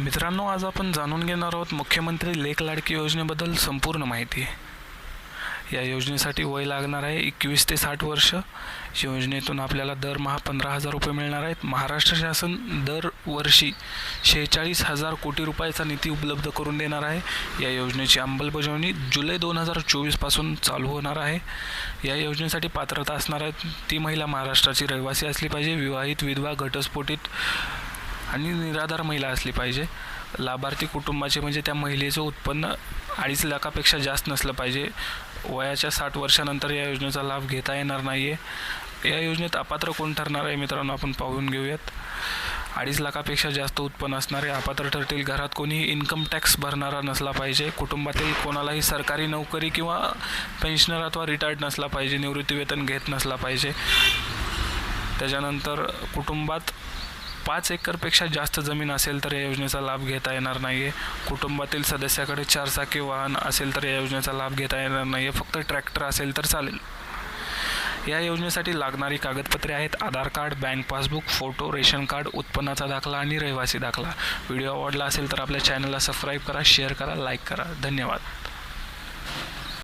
मित्रांनो आज आपण जाणून घेणार आहोत मुख्यमंत्री लेख लाडकी योजनेबद्दल संपूर्ण माहिती. या योजनेसाठी वय लागणार आहे एकवीस ते साठ वर्ष. योजनेतून आपल्याला दरमहा पंधरा हजार रुपये मिळणार आहेत. महाराष्ट्र शासन दरवर्षी शेहेचाळीस हजार कोटी रुपयाचा निधी उपलब्ध करून देणार आहे. या योजनेची अंमलबजावणी जुलै दोन हजार चोवीसपासून चालू होणार आहे. या योजनेसाठी पात्रता असणार आहे ती महिला महाराष्ट्राची रहिवासी असली पाहिजे. विवाहित विधवा घटस्फोटित आणि निराधार महिला असली पाहिजे. लाभार्थी कुटुंबाचे म्हणजे त्या महिलेचं उत्पन्न अडीच लाखापेक्षा जास्त नसलं पाहिजे. वयाच्या साठ वर्षानंतर या योजनेचा लाभ घेता येणार नाही आहे या योजनेत अपात्र कोण ठरणार आहे मित्रांनो आपण पाहून घेऊयात. अडीच लाखापेक्षा जास्त उत्पन्न असणारे अपात्र ठरतील. घरात कोणीही इन्कम टॅक्स भरणारा नसला पाहिजे. कुटुंबातील कोणालाही सरकारी नोकरी किंवा पेन्शनर अथवा रिटायर्ड नसला पाहिजे. निवृत्तीवेतन घेत नसला पाहिजे. त्याच्यानंतर कुटुंबात पाच एकरपेक्षा जास्त जमीन असेल तर या योजनेचा लाभ घेता येणार नाही आहे कुटुंबातील सदस्याकडे चारचाकी वाहन असेल तर या योजनेचा लाभ घेता येणार नाही आहे फक्त ट्रॅक्टर असेल तर चालेल. या योजनेसाठी लागणारी कागदपत्रे आहेत. Aadhaar card bank passbook photo ration card उत्पन्नाचा दाखला आणि रहिवासी दाखला. व्हिडिओ आवडला असेल तर आपल्या चॅनलला सबस्क्राईब करा शेअर करा लाईक करा. धन्यवाद.